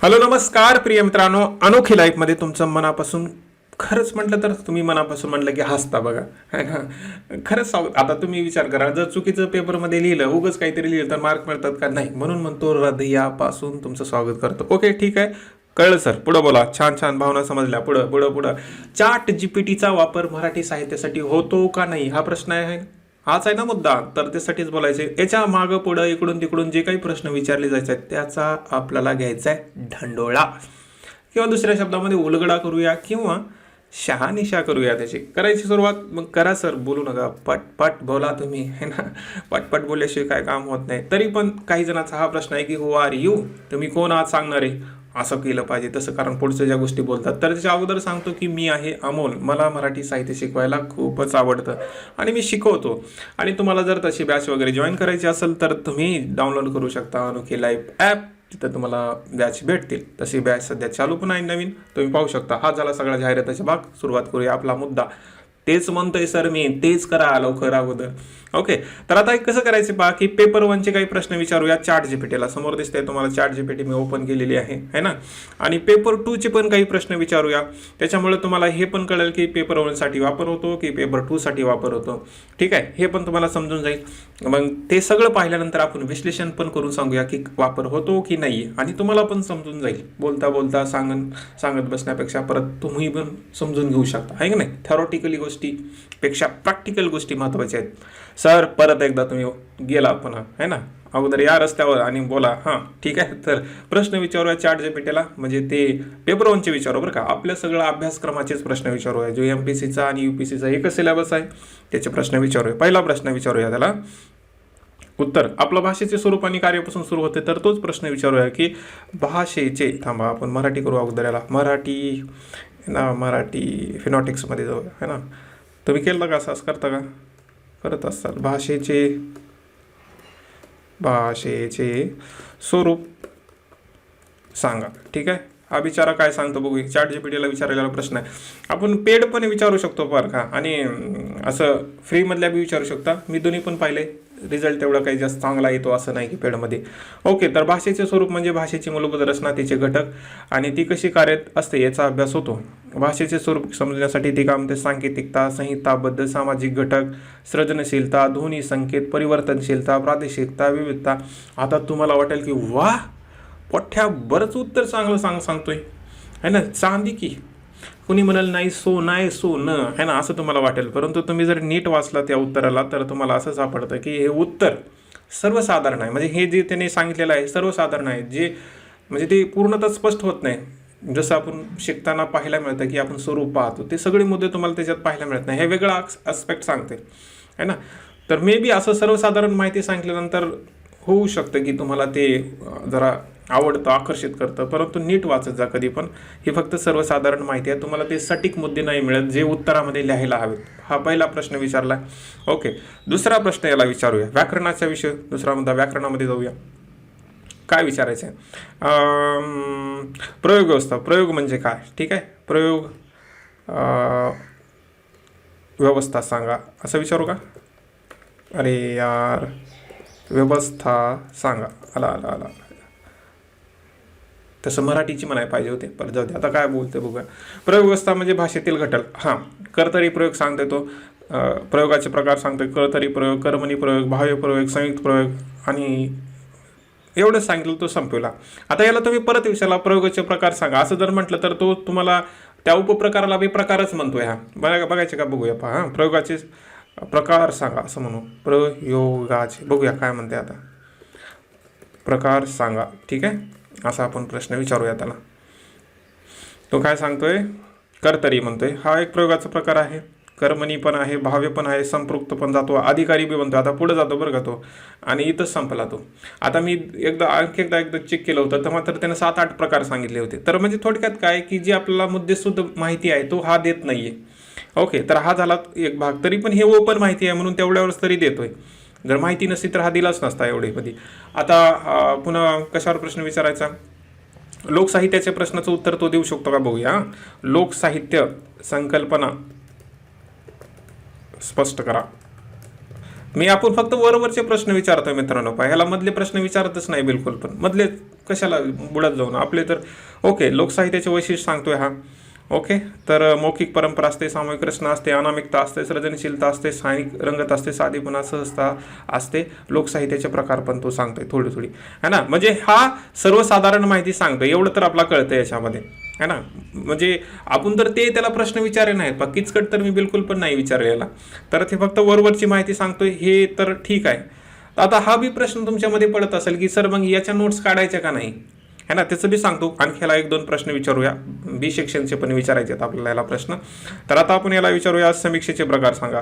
Hello नमस्कार प्रिय मित्रांनो. अनोखी लाईफमध्ये तुमचं मनापासून खरंच म्हटलं तर तुम्ही मनापासून म्हटलं की हसता बघा. है ना खरंच आता तुम्ही विचार करा जर चुकीचं पेपरमध्ये लिहिलं उगंच काहीतरी लिहिलं तर मार्क मिळतात का? नाही. म्हणून म्हणतो हृदयापासून तुमचं स्वागत करतो. ओके ठीक आहे. कळलं सर. पुढं बोला. छान छान भावना समजल्या. पुढं पुढं पुढं. चाट जीपीटीचा वापर मराठी साहित्यासाठी होतो का नाही? हा प्रश्न आहे. हाच आहे ना मुद्दा. तर त्यासाठीच बोलायचे याच्या मागं पुढं इकडून तिकडून जे काही प्रश्न विचारले जायचे आहेत त्याचा आपल्याला घ्यायचा आहे ढंडोळा किंवा दुसऱ्या शब्दामध्ये उलगडा करूया किंवा शहानिशा करूया त्याची. करायची सुरुवात? मग करा सर बोलू नका. पटपट बोला तुम्ही है ना? पटपट बोलल्याशिवाय काय काम होत नाही. तरी पण काही जणांचा हा प्रश्न आहे की हु आर यू तुम्ही कोण आज सांगणार? आहे असं केलं पाहिजे तसं कारण पुढच्या ज्या गोष्टी बोलतात. तर त्याच्या अगोदर सांगतो की मी आहे अमोल. मला मराठी साहित्य शिकवायला खूपच आवडतं आणि मी शिकवतो. आणि तुम्हाला जर तशी बॅच वगैरे जॉईन करायची असेल तर तुम्ही डाउनलोड करू शकता अनोखी लाईफ ॲप तिथं तुम्हाला बॅच भेटतील. तशी बॅच सध्या चालू पण आहे नवीन. तुम्ही पाहू शकता. हा झाला सगळा जाहिराताचा भाग. सुरुवात करूया आपला मुद्दा. तेच म्हणतोय सर मी तेच करा लवकर अगोदर. ओके तर आता कसं करायचं पहा की पेपर वनचे काही प्रश्न विचारूया चार्ट जीपीटीला समोर दिसतंय तुम्हाला चार्ट जीपीटी मी ओपन केलेली आहे है ना? आणि पेपर टूचे पण काही प्रश्न विचारूया. त्याच्यामुळे तुम्हाला हे पण कळेल की पेपर वनसाठी वापर होतो की पेपर टूसाठी वापर होतो. ठीक आहे? हे पण तुम्हाला समजून जाईल. मग ते सगळं पाहिल्यानंतर आपण विश्लेषण पण करून सांगूया की वापर होतो की नाही आणि तुम्हाला पण समजून जाईल. बोलता बोलता सांगन सांगत बसण्यापेक्षा परत तुम्ही पण समजून घेऊ शकता. आहे का नाही? थेरॉटिकली गोष्टीपेक्षा प्रॅक्टिकल गोष्टी महत्त्वाच्या आहेत. सर परत एकदा तुम्ही गेला पुन्हा है ना? अगोदर या रस्त्यावर आणि बोला हां ठीक आहे. तर प्रश्न विचारूया चार्ट पेटेला म्हणजे ते पेपर वनचे विचारू बरं का. आपल्या सगळं अभ्यासक्रमाचेच प्रश्न विचारूया. जो एम पी सीचा आणि यू पी सीचा एकच सिलेबस आहे त्याचे प्रश्न विचारूया. पहिला प्रश्न विचारूया त्याला. उत्तर आपलं भाषेचे स्वरूप आणि कार्यापासून सुरू होते तर तोच प्रश्न विचारूया की भाषेचे थांबा आपण मराठी करू अगोदर याला. मराठी ना मराठी फिनॉटिक्समध्ये जाऊया है ना? तुम्ही केलं का असं असं करता का? करत असाल. भाषेचे भाषेचे स्वरूप सांगा. ठीक आहे? हा बिचारा काय सांगतो बघू चार्ट जीपीटीला विचारलेला प्रश्न आहे. आपण पेड पण विचारू शकतो फार का? आणि असं फ्रीमधल्या बी विचारू शकता. मी दोन्ही पण पाहिले. रिझल्ट तेवढा काही जास्त चांगला येतो असं नाही की पेडमध्ये ओके तर भाषेचे स्वरूप म्हणजे भाषेची मूलभूत रचना तिचे घटक आणि ती कशी कार्यरत असते याचा अभ्यास होतो. भाषेचे स्वरूप समजण्यासाठी ती कामते सांकेतिकता संहिताबद्ध सामाजिक घटक सृजनशीलता ध्वनी संकेत परिवर्तनशीलता प्रादेशिकता विविधता. आता तुम्हाला वाटेल की वा पोठ्या बरंच उत्तर चांगलं सांग सांगतोय. है ना? चांदी की. कुणी म्हणाल नाही सो नाही सो न. है ना? असं तुम्हाला वाटेल. परंतु तुम्ही जर नीट वाचला त्या उत्तराला तर तुम्हाला असं सापडतं की हे उत्तर सर्वसाधारण आहे. म्हणजे हे जे त्याने सांगितलेलं आहे सर्वसाधारण आहे. जे म्हणजे ते पूर्णतः स्पष्ट होत नाही. जसं आपण शिकताना पाहायला मिळतं की आपण स्वरूप पाहतो ते सगळे मुद्दे तुम्हाला त्याच्यात पाहायला मिळत नाही. हे वेगळा अस्पेक्ट सांगते. है ना? तर मे बी असं सर्वसाधारण माहिती सांगितल्यानंतर होऊ शकतं की तुम्हाला ते जरा आवडतं आकर्षित करतं. परंतु नीट वाचत जा कधी पण. ही फक्त सर्वसाधारण माहिती आहे. तुम्हाला ते सटीक मुद्दे नाही मिळत जे उत्तरामध्ये लिहायला हवेत. हा पहिला प्रश्न विचारला. ओके. दुसरा प्रश्न याला विचारूया. व्याकरणाचा विषय दुसरा मुद्दा व्याकरणामध्ये जाऊया. काय विचारायचं आहे प्रयोग व्यवस्था. प्रयोग म्हणजे काय? ठीक आहे? प्रयोग व्यवस्था सांगा. असं विचारू का? अरे यार. व्यवस्था सांगा. आला आला आला. तसं मराठीची म्हणाय पाहिजे होते. पर जाऊ दे आता काय बोलते बघूया. प्रयोग व्यवस्था म्हणजे भाषेतील घटक. हां कर्तरी प्रयोग सांगते तो. प्रयोगाचे प्रकार सांगतो. कर्तरी प्रयोग कर्मणी प्रयोग भाव्य प्रयोग संयुक्त प्रयोग आणि एवढं सांगितलं तो संपवला. आता याला तुम्ही परत विचारला प्रयोगाचे प्रकार सांगा. असं जर म्हटलं तर तो तुम्हाला त्या उपप्रकाराला मी प्रकारच म्हणतोय हा. बघा बघायचे का? बघूया पहा हां. प्रयोगाचे प्रकार सांगा असं म्हणू प्रयोगाचे बघूया काय म्हणते आता. प्रकार सांगा ठीक आहे? असा आपण प्रश्न विचारूया त्याला. तो काय सांगतोय? कर्तरी म्हणतोय. हा एक प्रयोगाचा प्रकार आहे. कर्मणी पण आहे भाव्य पण आहे संपृक्त पण जातो अधिकारी बी बनतो आता पुढे जातो बरं का तो. आणि इथंच संपला तो. आता मी एकदा आणखी एकदा एकदा चेक केलं होतं तर मात्र त्यानं सात आठ प्रकार सांगितले होते. तर म्हणजे थोडक्यात काय की जे आपल्याला मुद्देसुद्धा माहिती आहे तो हा देत नाही आहे ओके तर हा झाला एक भाग. तरी पण हे ओपन माहिती आहे म्हणून तेवढ्यावरच तरी देतोय. जर माहिती नसती तर हा दिलाच नसता एवढे कधी आता पुन्हा कशावर प्रश्न विचारायचा? लोकसाहित्याच्या प्रश्नाचं उत्तर तो देऊ शकतो का बघूया लोकसाहित्य संकल्पना. स्पष्ट करा. मी आपण फक्त वरवरचे प्रश्न विचारतोय मित्रांनो पहा ह्याला मधले प्रश्न विचारतच नाही बिलकुल पण. मधले कशाला बुडत जाऊन आपले तर ओके लोकसाहित्याचे वैशिष्ट्य सांगतोय हा. ओके तर मौखिक परंपरा असते सामूहिक रचना असते अनामिकता असते सृजनशीलता असते स्थानिक रंगत असते साधेपणा सहजता असते लोकसाहित्याचे प्रकार पण तो सांगतोय थोडी थोडी. है ना? म्हणजे हा सर्वसाधारण माहिती सांगतोय एवढं तर आपला कळतं याच्यामध्ये. है ना? म्हणजे आपण तर ते त्याला प्रश्न विचारले नाहीत बा किचकट तर मी बिलकुल पण नाही विचारलेला. तर ते फक्त वरवरची माहिती सांगतोय हे तर ठीक आहे. तर आता हा बी प्रश्न तुमच्यामध्ये पडत असेल की सर मग याच्या नोट्स काढायच्या का नाही? है ना त्याचं बी सांगतो. आणखी याला एक दोन प्रश्न विचारूया. बी सेक्शनचे पण विचारायचे आहेत आपल्याला याला प्रश्न. तर आता आपण याला विचारूया समीक्षेचे प्रकार सांगा.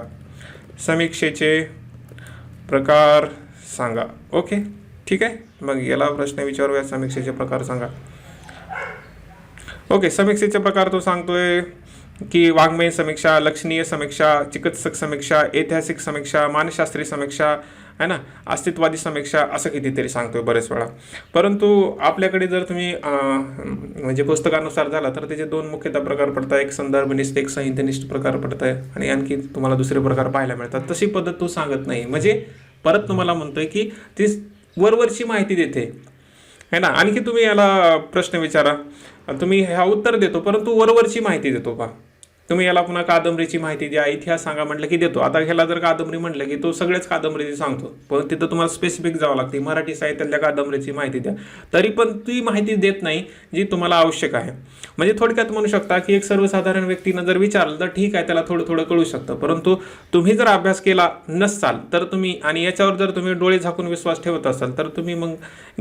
समीक्षेचे प्रकार सांगा. ओके ठीक आहे? मग याला प्रश्न विचारूया समीक्षेचे प्रकार सांगा. ओके समीक्षेचे प्रकार तो सांगतोय की वाङ्मय समीक्षा लक्षणीय समीक्षा चिकित्सक समीक्षा ऐतिहासिक समीक्षा मानसशास्त्रीय समीक्षा आहे ना? अस्तित्वादी समीक्षा असं कितीतरी सांगतोय बरेच वेळा. परंतु आपल्याकडे जर तुम्ही म्हणजे पुस्तकानुसार झाला तर त्याचे दोन मुख्यतः प्रकार पडतात एक संदर्भनिष्ठ एक संहितनिष्ठ प्रकार पडत आहे आणि आणखी तुम्हाला दुसरे प्रकार पाहायला मिळतात. तशी पद्धत तो सांगत नाही. म्हणजे परत तुम्हाला म्हणतोय की ती वरवरची माहिती देते. है ना? आणखी तुम्ही याला प्रश्न विचारा. तुम्ही ह्या उत्तर देतो परंतु वरवरची माहिती देतो का तुम्ही याला पुन्हा कादंबरीची माहिती द्या इतिहास सांगा म्हटलं की देतो. आता ह्याला जर कादंबरी म्हटलं की तो सगळ्याच कादंबरीची सांगतो. पण तिथं तुम्हाला स्पेसिफिक जावं लागते. मराठी साहित्यातल्या कादंबरीची माहिती द्या. तरी पण ती माहिती देत नाही जी तुम्हाला आवश्यक आहे. म्हणजे थोडक्यात म्हणू शकता की एक सर्वसाधारण व्यक्तीनं जर विचारलं तर ठीक आहे त्याला थोडं थोडं कळू शकतं. परंतु तुम्ही जर अभ्यास केला नसाल तर तुम्ही आणि याच्यावर जर तुम्ही डोळे झाकून विश्वास ठेवत असाल तर तुम्ही मग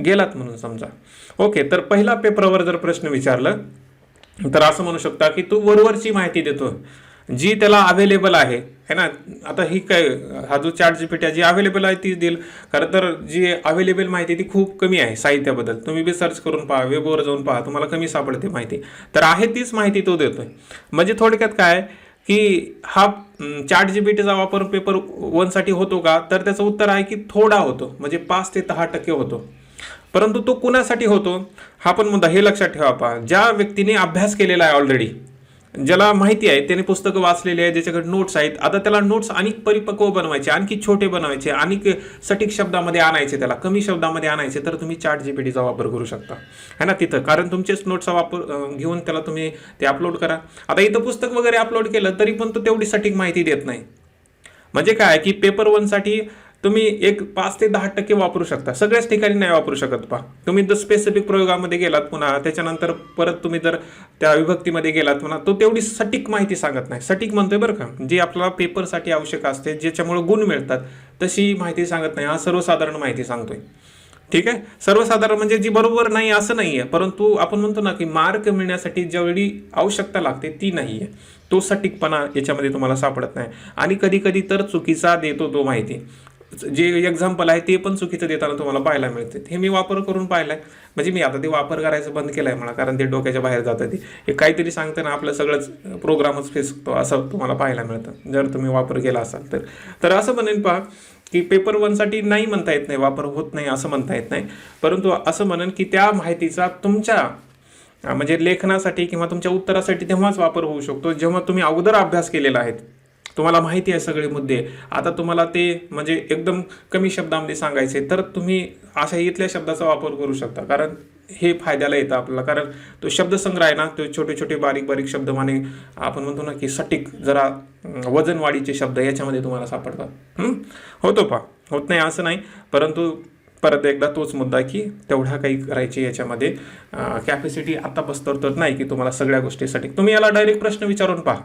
गेलात म्हणून समजा. ओके तर पहिला पेपरावर जर प्रश्न विचारलं तर असं म्हणू शकता की तो वरवरची माहिती देतो. जी त्याला अवेलेबल आहे है ना? आता ही काय हा जो चार्ट जीपीटी जी अवेलेबल आहे ती देईल. खरं तर जी अवेलेबल माहिती ती खूप कमी आहे साहित्याबद्दल. तुम्ही बी सर्च करून पहा वेबवर जाऊन पहा तुम्हाला कमी सापडते माहिती. तर आहे तीच माहिती तो देतोय. म्हणजे थोडक्यात काय की हा चार्ट जीपीटीचा वापर पेपर वनसाठी होतो का? तर त्याचं उत्तर आहे की थोडा होतो. म्हणजे पाच ते दहा टक्के होतो. परंतु तो कुणासाठी होतो? हा पण मुद्दा हे लक्षात ठेवा पहा ज्या व्यक्तीने अभ्यास केलेला आहे ऑलरेडी ज्याला माहिती आहे त्याने पुस्तकं वाचलेली आहे ज्याच्याकडे नोट्स आहेत आता त्याला नोट्स आणि परिपक्व बनवायचे आणखी छोटे बनवायचे आणिक सटीक शब्दामध्ये आणायचे त्याला कमी शब्दामध्ये आणायचे तर तुम्ही चार्ट जीपीटीचा वापर करू शकता. है ना तिथं? कारण तुमचेच नोट्सचा वापर घेऊन त्याला तुम्ही ते अपलोड करा. आता इथं पुस्तक वगैरे अपलोड केलं तरी पण तो तेवढी सटीक माहिती देत नाही. म्हणजे काय? की पेपर वनसाठी तुम्ही एक पाच ते दहा टक्के वापरू शकता. सगळ्याच ठिकाणी नाही वापरू शकत पहा. तुम्ही जर स्पेसिफिक प्रयोगामध्ये गेलात पुन्हा त्याच्यानंतर परत तुम्ही जर त्या विभक्तीमध्ये गेलात पुन्हा तो तेवढी सटीक माहिती सांगत नाही. सटीक म्हणतोय बरं का. जी आपल्याला पेपरसाठी आवश्यक असते ज्याच्यामुळे गुण मिळतात तशी माहिती सांगत नाही. हा सर्वसाधारण माहिती सांगतोय. ठीक आहे? सर्वसाधारण म्हणजे जी बरोबर नाही असं नाही आहे. परंतु आपण म्हणतो ना की मार्क मिळण्यासाठी जेवढी आवश्यकता लागते ती नाही आहे. तो सटीकपणा याच्यामध्ये तुम्हाला सापडत नाही. आणि कधी कधी तर चुकीचा देतो तो माहिती. जे एक्झाम्पल आहे ते पण चुकीचं देताना तुम्हाला पाहायला मिळते. हे मी वापर करून पाहिलाय. म्हणजे मी आता ते वापर करायचं बंद केलंय म्हणा कारण ते डोक्याच्या बाहेर जातं ते. हे काहीतरी सांगताना आपलं सगळंच प्रोग्रामच फेसतो असं तुम्हाला पाहायला मिळतं. जर तुम्ही वापर केला असाल तर. तर असं म्हणेन पहा की पेपर वनसाठी नाही म्हणता येत नाही वापर होत नाही असं म्हणता येत नाही. परंतु असं म्हणेन की त्या माहितीचा तुमच्या म्हणजे लेखनासाठी किंवा तुमच्या उत्तरासाठी तेव्हाच वापर होऊ शकतो जेव्हा तुम्ही अगोदर अभ्यास केलेला आहे. तुम्हाला माहिती आहे सगळे मुद्दे. आता तुम्हाला ते म्हणजे एकदम कमी शब्दामध्ये सांगायचे तर तुम्ही अशा इथल्या शब्दाचा वापर करू शकता. कारण हे फायद्याला येतं आपल्याला. कारण तो शब्दसंग्रह आहे ना तो छोटे छोटे बारीक बारीक शब्द माने आपण म्हणतो ना की सटीक जरा वजनवाढीचे शब्द याच्यामध्ये तुम्हाला सापडतात. होतो पा होत नाही असं नाही. परंतु परत एकदा तोच मुद्दा की तेवढा काही करायची याच्यामध्ये कॅपॅसिटी आता बसतर तर नाही की तुम्हाला सगळ्या गोष्टीसाठी तुम्ही याला डायरेक्ट प्रश्न विचारून पहा.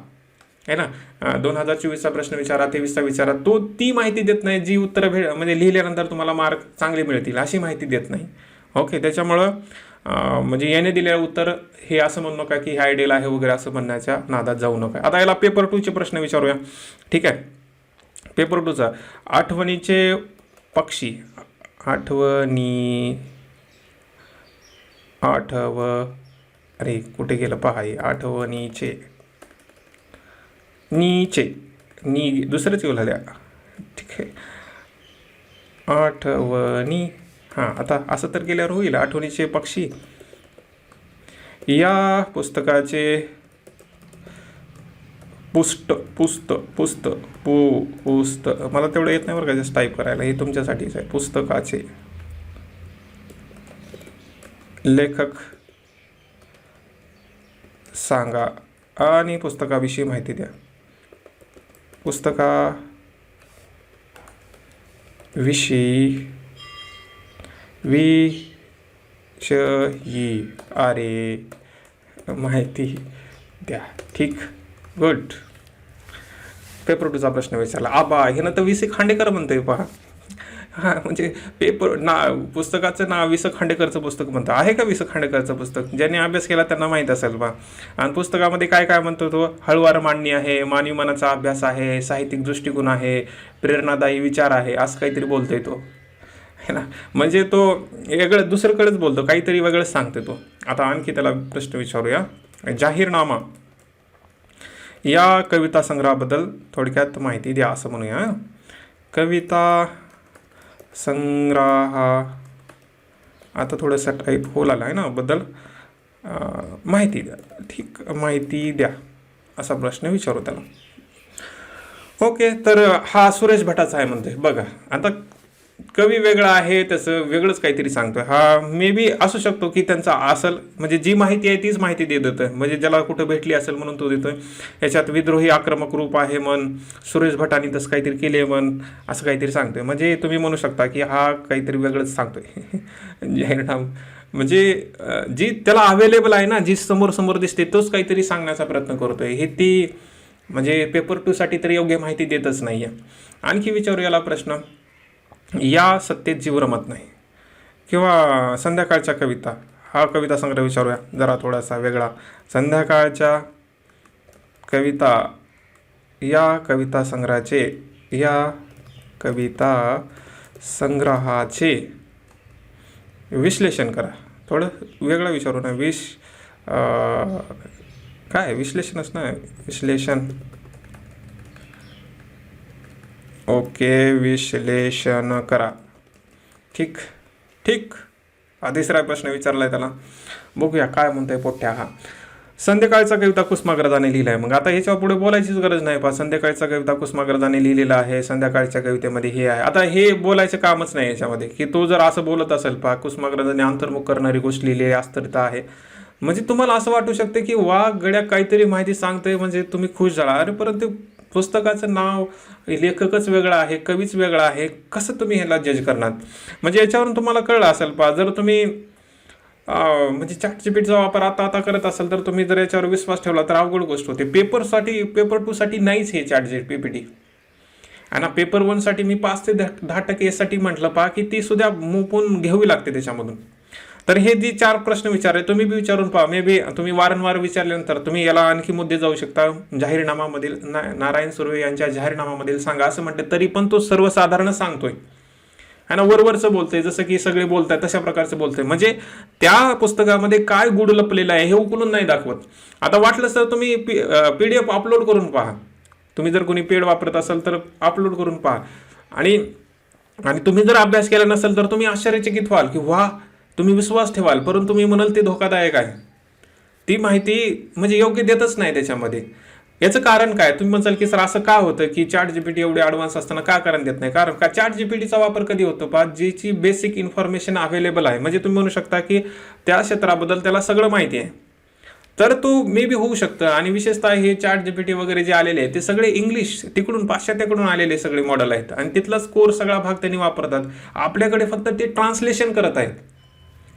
आहे ना? दोन हजार चोवीसचा प्रश्न विचारा तेवीसचा विचारा. तो ती माहिती देत नाही जी उत्तरं भेट म्हणजे लिहिल्यानंतर तुम्हाला मार्क चांगले मिळतील अशी माहिती देत नाही. ओके त्याच्यामुळं म्हणजे याने दिलेलं उत्तर हे असं म्हणू नका की हे आयडियल आहे वगैरे असं म्हणण्याच्या नादात जाऊ नका. आता याला पेपर टूचे प्रश्न विचारूया. ठीक आहे? पेपर टूचा आठवणीचे पक्षी. आठवणी आठव अरे कुठे गेलं? पहा आठवणीचे नीचे नी दुसरंच येऊ लागल्या. ठीक आहे. आठवणी हां आता असं तर गेल्यावर होईल आठवणीचे पक्षी. या पुस्तकाचे पुस्त पुस्त पुस्त पु पुस्त मला तेवढं येत नाही बरं का जस्ट टाईप करायला. हे तुमच्यासाठीच आहे पुस्तकाचे. लेखक सांगा आणि पुस्तकाविषयी माहिती द्या. पुस्तका विषयी विषयी अरे माहिती द्या. ठीक? गुड पेपर टूचा प्रश्न विचारला. आबा हे ना तर सी खांडेकर म्हणतोय पहा. हा म्हणजे पेपर ना पुस्तकाचं नाव विस खांडेकरचं पुस्तक म्हणतं आहे का विस खांडेकरचं पुस्तक? ज्यांनी अभ्यास केला त्यांना माहीत असेल बा. आणि पुस्तकामध्ये काय काय म्हणतो तो? हळुवार मांडणी आहे मानवी मनाचा अभ्यास आहे साहित्यिक दृष्टिकोन आहे प्रेरणादायी विचार आहे असं काहीतरी बोलतोय तो. है ना? म्हणजे तो वेगळं दुसरीकडेच बोलतो काहीतरी वेगळंच सांगतो तो. आता आणखी त्याला प्रश्न विचारूया. जाहीरनामा. या कविता संग्रहाबद्दल थोडक्यात माहिती द्या असं म्हणूया. कविता संग्राहा. आता थोडंसं टाईप होल आला आहे ना बद्दल माहिती द्या. ठीक माहिती द्या असा प्रश्न विचारू त्याला. ओके तर हा सुरेश भटाचा आहे म्हणते बघा आता कवी वेगळा आहे तसं वेगळंच काहीतरी सांगतो हा मे बी असू शकतो की त्यांचा असल म्हणजे जी माहिती आहे तीच माहिती देत होतं. म्हणजे ज्याला कुठं भेटली असेल म्हणून तो देतोय. याच्यात विद्रोही आक्रमक रूप आहे म्हण सुरेश भटांनी तसं काहीतरी केले म्हण असं काहीतरी सांगतोय. म्हणजे तुम्ही म्हणू शकता की हा काहीतरी वेगळंच सांगतोय. जाहीरनाम म्हणजे जी त्याला अवेलेबल आहे ना जी समोर समोर दिसते तोच काहीतरी सांगण्याचा प्रयत्न करतोय. हे ती म्हणजे पेपर टूसाठी तर योग्य माहिती देतच नाही आहे आणखी विचारू याला प्रश्न. या सत्तेत जीव रमत नाही. किंवा संध्याकाळच्या कविता हा कविता संग्रह विचारूया जरा थोडासा वेगळा. संध्याकाळच्या कविता या कविता संग्रहाचे या कविता संग्रहाचे विश्लेषण करा. थोडं वेगळं विचारू ना विश काय? विश्लेषणच ना विश्लेषण. ओके विश्लेषण करा. ठीक ठीक. हा तिसरा प्रश्न विचारलाय त्याला. बघूया काय म्हणतोय पोट्ट्या हा. संध्याकाळचा कविता कुसुमाग्रजाने लिहिला आहे मग आता ह्याच्यावर पुढे बोलायचीच गरज नाही. पा संध्याकाळचा कविता कुसुमाग्रजाने लिहिलेला आहे. संध्याकाळच्या कवितेमध्ये हे आहे. आता हे बोलायचं कामच नाही याच्यामध्ये. की तो जर असं बोलत असेल पा कुसुमाग्रजाने अंतर्मुख करणारी गोष्ट लिहिलेली आहे आहे. म्हणजे तुम्हाला असं वाटू शकते की वा गड्या काहीतरी माहिती सांगते म्हणजे तुम्ही खुश झाला. अरे परंतु पुस्तकाचं नाव लेखकच वेगळा आहे कवीच वेगळा आहे कसं तुम्ही ह्याला जज करणार? म्हणजे याच्यावरून तुम्हाला कळलं असेल पा जर तुम्ही म्हणजे चॅट जीपीटीचा वापर आता आता करत असाल तर तुम्ही जर याच्यावर विश्वास ठेवला तर अवघड गोष्ट होते. पेपरसाठी पेपर टूसाठी नाहीच हे चॅट जी पी टी आणि पेपर वनसाठी मी पाच ते दहा टक्के यासाठी म्हटलं पहा की ती सुद्धा मोपून घ्यावी लागते त्याच्यामधून. तर हे जे चार प्रश्न विचारले तुम्ही बी विचारून पहा. मे बी तुम्ही वारंवार विचारल्यानंतर तुम्ही याला आणखी मुद्दे जाऊ शकता. जाहीरनामामधील ना नारायण सुर्वे यांच्या जाहीरनामामधील सांगा. असं म्हटलं तरी पण तो सर्वसाधारण सांगतोय. आणि वरवरचं बोलतंय जसं की सगळे बोलताय तशा प्रकारचं बोलतंय. म्हणजे त्या पुस्तकामध्ये काय गुड लपलेलं आहे हे उकलून नाही दाखवत. आता वाटलं तर तुम्ही पी डी एफ अपलोड करून पहा. तुम्ही जर कोणी पेड वापरत असाल तर अपलोड करून पहा. आणि आणि तुम्ही जर अभ्यास केला नसेल तर तुम्ही आश्चर्यचकित व्हाल की वा तुम्ही विश्वास ठेवाल परंतु तुम्ही म्हणाल ते धोकादायक आहे. ती माहिती म्हणजे योग्य देतच नाही त्याच्यामध्ये. याचं कारण काय? तुम्ही म्हणाल की सर असं का होतं की चॅट जीपीटी एवढे ॲडव्हान्स असताना का कारण देत नाही? कारण का? चॅट जीपीटीचा वापर कधी होतो पा ज्याची बेसिक इन्फॉर्मेशन अवेलेबल आहे. म्हणजे तुम्ही म्हणू शकता की त्या क्षेत्राबद्दल त्याला सगळं माहिती आहे. तर तो मे बी होऊ शकतं. आणि विशेषतः हे चॅट जीपीटी वगैरे जे आलेले आहेत ते सगळे इंग्लिश तिकडून पाश्चात्याकडून आलेले सगळे मॉडेल आहेत. आणि तिथलाच कोर सगळा भाग त्यांनी वापरतात. आपल्याकडे फक्त ते ट्रान्सलेशन करत आहेत.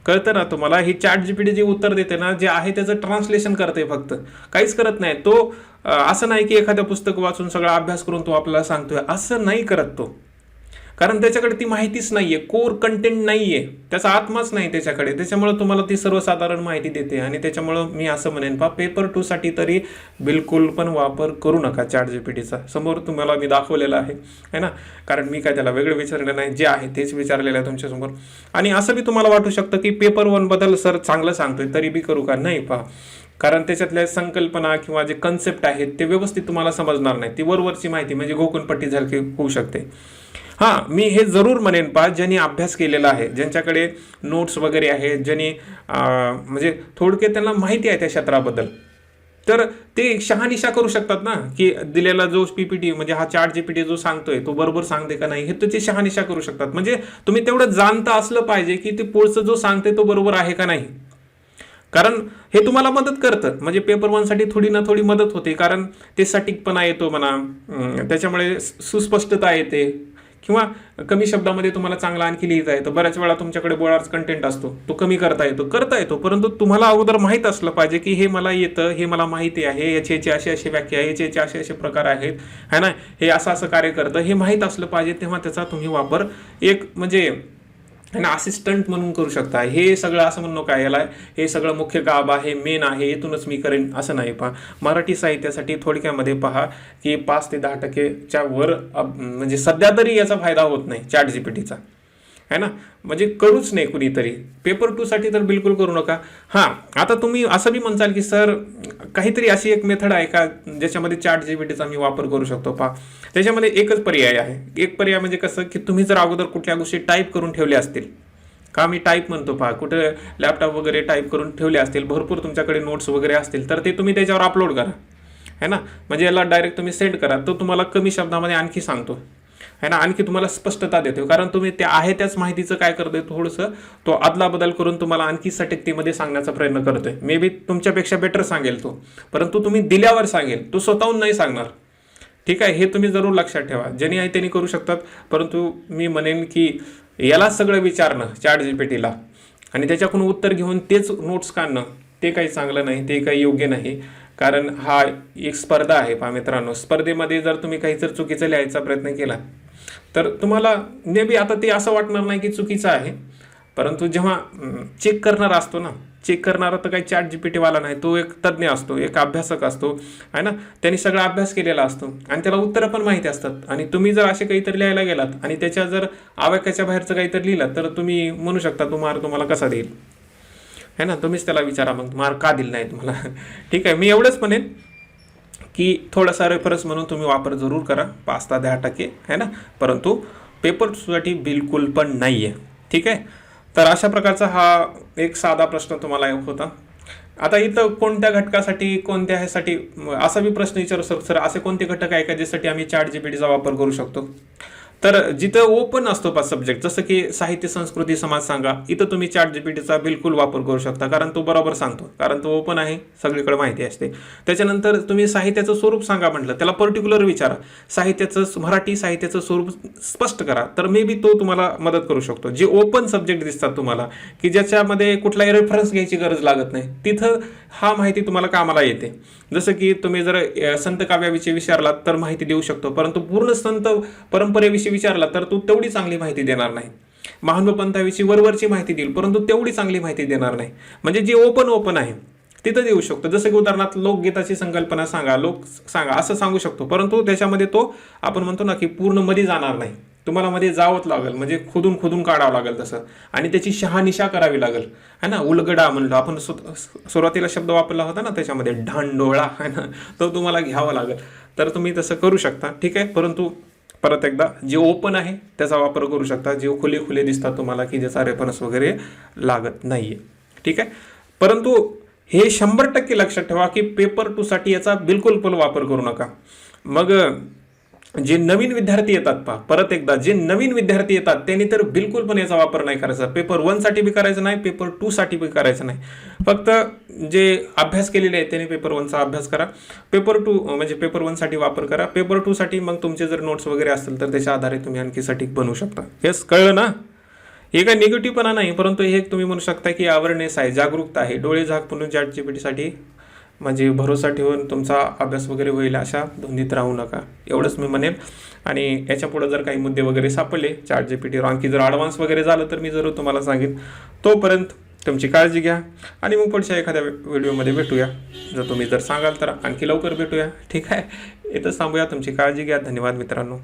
कळतं ना तुम्हाला? ही चॅट जीपीटी जे उत्तर देते ना जे आहे त्याचं ट्रान्सलेशन करते फक्त. काहीच करत नाही. तो असं नाही की एखादं पुस्तक वाचून सगळा अभ्यास करून तो आपल्याला सांगतोय. असं नाही करत तो. कारण त्याच्याकडे ती माहितीच नाहीये. कोर कंटेंट नाहीये. त्याचा आत्माच नाही त्याच्याकडे. त्याच्यामुळे तुम्हाला ती सर्वसाधारण माहिती देते. आणि त्याच्यामुळं मी असं म्हणेन पा पेपर टू साठी तरी बिलकुल पण वापर करू नका चॅट टीचा समोर तुम्हाला मी दाखवलेला आहे. है ना? कारण मी काय त्याला वेगळं विचारलेलं नाही. जे आहे तेच विचारलेलं आहे तुमच्यासमोर आणि असं बी तुम्हाला वाटू शकतं की पेपर वनबद्दल सर चांगलं सांगतोय तरी बी करू का? नाही पहा. कारण त्याच्यातल्या संकल्पना किंवा जे कन्सेप्ट आहेत ते व्यवस्थित तुम्हाला समजणार नाही. ती वरवरची माहिती म्हणजे गोकुणपट्टी झाली होऊ शकते. हां मी हे जरूर म्हणेन पा ज्यांनी अभ्यास केलेला आहे ज्यांच्याकडे नोट्स वगैरे आहेत ज्यांनी म्हणजे थोडक्यात त्यांना माहिती आहे त्या क्षेत्राबद्दल. तर ते शहानिशा करू शकतात ना की दिलेला जो पीपीटी म्हणजे हा चार्ट जीपीटी जो सांगतोय तो बरोबर सांगते का नाही हे त्याची शहानिशा करू शकतात. म्हणजे तुम्ही तेवढं जाणता असलं पाहिजे की ते पुढचं जो सांगते तो बरोबर आहे का नाही. कारण हे तुम्हाला मदत करतं. म्हणजे पेपर वनसाठी थोडी ना थोडी मदत होते कारण ते सटीकपणा येतो म्हणा त्याच्यामुळे सुस्पष्टता येते. किंवा कमी शब्दामध्ये तुम्हाला चांगला आणखी लिहिता येतं. बऱ्याच वेळा तुमच्याकडे बोळाच कंटेंट असतो. तो कमी करता येतो. करता येतो परंतु तुम्हाला अगोदर माहीत असलं पाहिजे की हे मला येतं हे मला माहिती आहे याचे याचे असे असे व्याख्या आहे, याचे याचे असे असे प्रकार आहेत. है ना? हे असं असं कार्य करतं. हे माहीत असलं पाहिजे तेव्हा त्याचा तुम्ही वापर एक म्हणजे आणि असिस्टंट म्हणून करू शकता. हे सगळं असं म्हणणं काय याला हे सगळं मुख्य गाब आहे मेन आहे इथूनच मी करेन असं नाही. पहा मराठी साहित्यासाठी थोडक्यामध्ये पहा की पाच ते दहा टक्केच्या वर म्हणजे सध्या तरी याचा फायदा होत नाही चॅट जीपीटीचा है ना? म्हणजे करूच नाही कुणीतरी. पेपर टूसाठी तर बिलकुल करू नका. हां आता तुम्ही असं बी म्हणसाल की सर काहीतरी अशी एक मेथड आहे का ज्याच्यामध्ये चॅट टीचा मी वापर करू शकतो? पहा. त्याच्यामध्ये एकच पर्याय आहे. एक पर्याय म्हणजे कसं की तुम्ही जर अगोदर कुठल्या गोष्टी टाईप करून ठेवल्या असतील. का मी टाईप म्हणतो पहा. कुठे लॅपटॉप वगैरे टाईप करून ठेवले असतील भरपूर तुमच्याकडे नोट्स वगैरे असतील तर ते तुम्ही त्याच्यावर अपलोड करा. है ना? म्हणजे याला डायरेक्ट तुम्ही सेंड करा. तो तुम्हाला कमी शब्दामध्ये आणखी सांगतो. है ना? आणखी तुम्हाला स्पष्टता देतो हो. कारण तुम्ही त्या आहे त्याच माहितीचं काय करतोय थोडंसं? तो अदलाबदल करून तुम्हाला आणखी सटीकतेमध्ये सांगण्याचा प्रयत्न करतोय. मे बी तुमच्यापेक्षा बेटर सांगेल तो. परंतु तुम्ही दिल्यावर सांगेल. तो स्वतःहून नाही सांगणार. ठीक आहे? हे तुम्ही जरूर लक्षात ठेवा. ज्यांनी आहे त्यांनी करू शकतात. परंतु मी म्हणेन की याला सगळं विचारणं चॅट जीपीटीला आणि त्याच्याकडून उत्तर घेऊन तेच नोट्स काढणं ते काही चांगलं नाही ते काही योग्य नाही. कारण हा एक स्पर्धा आहे पहा मित्रांनो. स्पर्धेमध्ये जर तुम्ही काही जर चुकीचं लिहायचा प्रयत्न केला तर तुम्हाला मे बी आता ते असं वाटणार नाही की चुकीचं आहे. परंतु जेव्हा चेक करणारा असतो ना चेक करणारा तर काही चॅट जी पी टीवाला नाही तो एक तज्ज्ञ असतो एक अभ्यासक असतो आहे ना? त्यांनी सगळा अभ्यास केलेला असतो आणि त्याला उत्तरं पण माहिती असतात. आणि तुम्ही जर असे काहीतरी लिहायला गेलात आणि त्याच्या जर आवाक्याच्या बाहेरचं काहीतरी लिहिलं तर तुम्ही म्हणू शकता तो मार्क तुम्हाला कसा देईल. है ना? तुम्हीच त्याला विचारा मग मार्क का दिला नाही तुम्हाला? ठीक आहे मी एवढंच म्हणेन. की थोडासा रेफरन्स म्हणून तुम्ही वापर जरूर करा. पाच ते दहा टक्के है ना? परंतु पेपरसाठी बिलकुल पण नाही आहे ठीक आहे? तर अशा प्रकारचा हा एक साधा प्रश्न तुम्हाला होता. आता इथं कोणत्या घटकासाठी कोणत्या ह्यासाठी असा मी प्रश्न विचारू सर सर असे कोणते घटक आहे का ज्यासाठी आम्ही चॅट टीचा वापर करू शकतो? तर जिथं ओपन असतो पा सब्जेक्ट जसं की साहित्य संस्कृती समाज सांगा इथं तुम्ही चॅट जीपीटीचा बिलकुल वापर करू शकता कारण तो बरोबर सांगतो कारण तो ओपन आहे सगळीकडे माहिती असते. त्याच्यानंतर तुम्ही साहित्याचं स्वरूप सांगा म्हटलं त्याला पर्टिक्युलर विचारा. साहित्याचं मराठी साहित्याचं स्वरूप स्पष्ट करा तर मे बी तो तुम्हाला मदत करू शकतो. जे ओपन सब्जेक्ट दिसतात तुम्हाला की ज्याच्यामध्ये कुठलाही रेफरन्स घ्यायची गरज लागत नाही तिथं हा माहिती तुम्हाला कामाला येते. जसं की तुम्ही जर संत काव्याविषयी विचारलात तर माहिती देऊ शकतो परंतु पूर्ण संत परंपरेविषयी विचारला तर तो तेवढी चांगली माहिती देणार नाही. महात्मा पंथाविषयी वरवरची माहिती देईल परंतु तेवढी चांगली माहिती देणार नाही. म्हणजे जे ओपन ओपन आहे तिथं देऊ शकतो. जसं की उदाहरणार्थ लोकगीताची संकल्पना सांगा लोक सांगा असं सांगू शकतो. परंतु त्याच्यामध्ये तो आपण म्हणतो ना की पूर्णमध्ये जाणार नाही. तुम्हाला मध्ये जावंच लागेल. म्हणजे खुदून खुदून काढावं लागेल तसं. आणि त्याची शहानिशा करावी लागेल. है ना? उलगडा म्हणलो. आपण सु- सुरुवातीला शब्द वापरला होता ना त्याच्यामध्ये ढांडोळा. है ना? तो तुम्हाला घ्यावा लागेल. तर तुम्ही तसं करू शकता. ठीक आहे? परंतु परत एकदा जे ओपन आहे त्याचा वापर करू शकता. जे खुले खुले दिसतात तुम्हाला की ज्याचा रेफरन्स वगैरे लागत नाहीये. ठीक आहे? परंतु हे शंभर टक्के लक्षात ठेवा की पेपर टूसाठी याचा बिलकुल पण वापर करू नका. मग जे नवीन विद्यार्थी येतात पहा परत एकदा जे नवीन विद्यार्थी येतात त्यांनी तर बिलकुल पण याचा वापर नाही करायचा. पेपर वनसाठी बी करायचं नाही पेपर टू साठी बी करायचं नाही. फक्त जे अभ्यास केलेले आहेत त्यांनी पेपर वनचा अभ्यास करा. पेपर टू म्हणजे पेपर वनसाठी वापर करा. पेपर टू साठी मग तुमचे जर नोट्स वगैरे असतील तर त्याच्या आधारे तुम्ही आणखी सटीक बनवू शकता. हेच कळलं ना? हे काय निगेटिव्हपणा नाही परंतु हे एक तुम्ही म्हणू शकता की अवेअरनेस आहे जागरूकता आहे. डोळे झाक म्हणून चॅट जीपीटीसाठी म्हणजे भरोसा ठेवून तुमचा अभ्यास वगैरे होईल अशा धुंदीत राहू नका. एवढंच मी म्हणेन. आणि याच्यापुढं जर काही मुद्दे वगैरे सापडले चार्जेपी टीवर आणखी जर ॲडव्हान्स वगैरे झालं तर मी जरूर तुम्हाला सांगेन. तोपर्यंत तुमची काळजी घ्या आणि मग पुढच्या एखाद्या व्हिडिओमध्ये भेटूया. जर तुम्ही जर सांगाल तर आणखी लवकर भेटूया. ठीक आहे? इथंच थांबूया तुमची काळजी घ्या. धन्यवाद मित्रांनो.